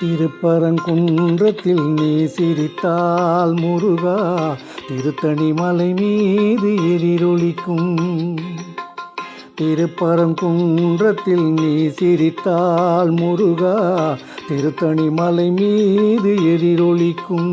திருப்பரங்குன்றத்தில் நீ சிரித்தால் முருகா திருத்தணி மலை மீது எதிரொலிக்கும் திருப்பரங்குன்றத்தில் நீ சிரித்தால் முருகா திருத்தணி மலை மீது எதிரொலிக்கும்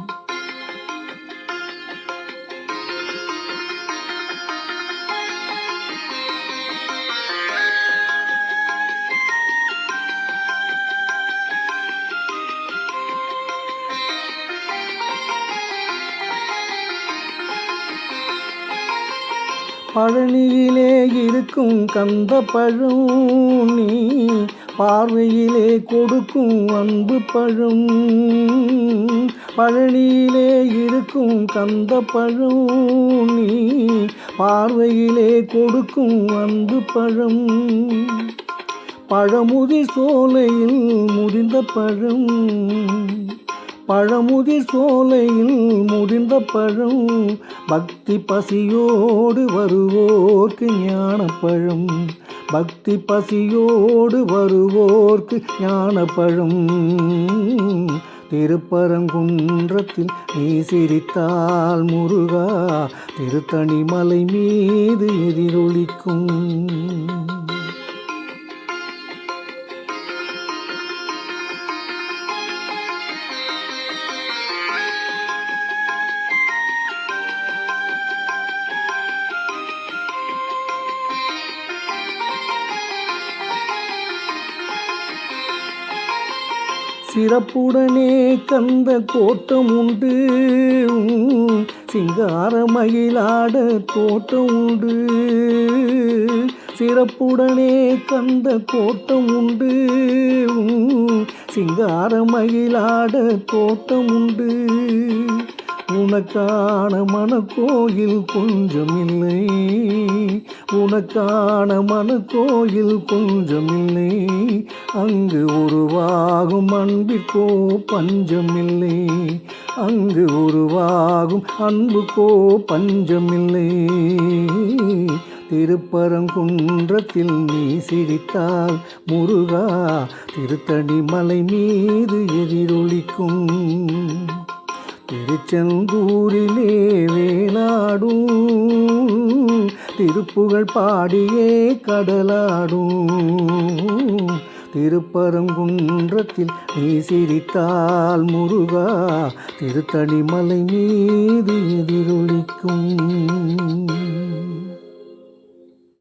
பழனியிலே இருக்கும் கந்த பழம் நீ பார்வையிலே கொடுக்கும் அன்பு பழம். பழனியிலே இருக்கும் கந்த பழம் நீ பார்வையிலே கொடுக்கும் அன்பு பழம். பழமுதி சோலையில் முடிந்த பழம். பழமுதி சோலையில் முடிந்த பழம் பக்தி பசியோடு வருவோர்க்கு ஞானப்பழம். பக்தி பசியோடு வருவோர்க்கு ஞானப்பழம். திருப்பரங்குன்றத்தில் நீ சிரித்தால் முருகா திருத்தணி மலை மீது எதிரொலிக்கும். சிறப்புடனே கந்த கோட்டம் உண்டு. சிங்கார மயிலாட தோட்டம் உண்டு. சிறப்புடனே கந்த கோட்டம் உண்டு. சிங்கார மயிலாட தோட்டம் உண்டு. உனக்கான மனக்கோயில் கொஞ்சமில்லை உனக்கான மனக்கோயில் கொஞ்சமில்லை. அங்கு உருவாகும் அன்பிற்கோ பஞ்சமில்லை. அங்கு உருவாகும் அன்புக்கோ பஞ்சமில்லை. திருப்பரங்குன்றத்தில் நீ சிரித்தால் முருகா திருத்தணி மலை மீது எதிரொலிக்கும். திருச்செந்தூரிலே திருப்புகழ் பாடியே கடலாடும். திருப்பரங்குன்றத்தில் நீ சிரித்தால் முருகா திருத்தணி மலை மீது எதிரொலிக்கும்.